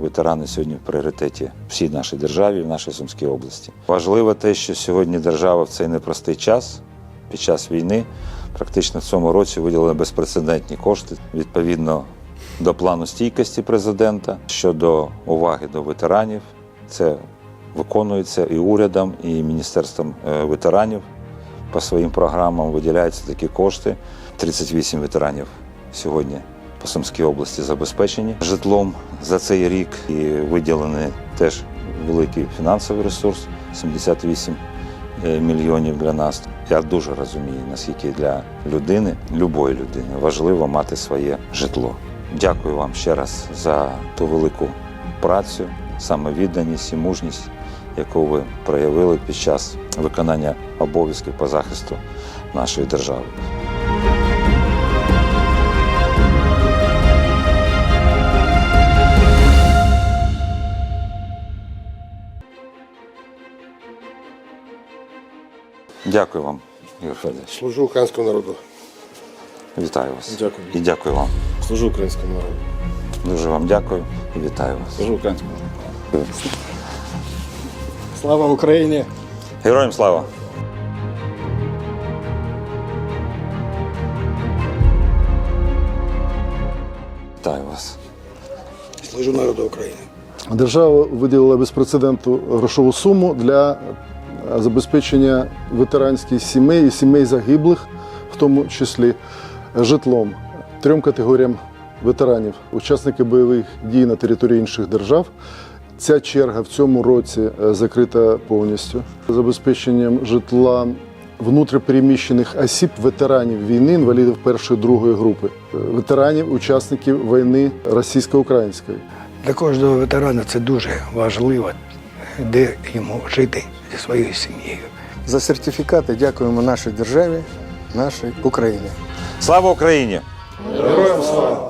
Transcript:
ветерани сьогодні в пріоритеті всій нашій державі, в нашій Сумській області. Важливо те, що сьогодні держава в цей непростий час, під час війни, практично в цьому році виділила безпрецедентні кошти відповідно до плану стійкості президента щодо уваги до ветеранів. Це виконується і урядом, і міністерством е, ветеранів по своїм програмам виділяються такі кошти. 38 ветеранів сьогодні по Сумській області забезпечені житлом за цей рік і виділений теж великий фінансовий ресурс 78 е, мільйонів для нас. Я дуже розумію, наскільки для людини, любої людини, важливо мати своє житло. Дякую вам ще раз за ту велику працю, самовідданість і мужність, яку ви проявили під час виконання обов'язків по захисту нашої держави. Дякую вам, Ігор Федорович. Служу українському народу. Вітаю вас. Дякую. І дякую вам. Служу українському народу. Дуже вам дякую і вітаю вас. Служу українському народу. Слава Україні! Героям слава! Вітаю вас. Служу народу України. Держава виділила безпрецедентну грошову суму для забезпечення ветеранських сімей і сімей загиблих, в тому числі житлом трьом категоріям ветеранів, учасники бойових дій на території інших держав. Ця черга в цьому році е, закрита повністю забезпеченням житла внутріпереміщених осіб, ветеранів війни, інвалідів першої другої групи, е, ветеранів, учасників війни російсько-української. Для кожного ветерана це дуже важливо, де йому жити зі своєю сім'єю. За сертифікати дякуємо нашій державі, нашій Україні. Слава Україні! Героям слава!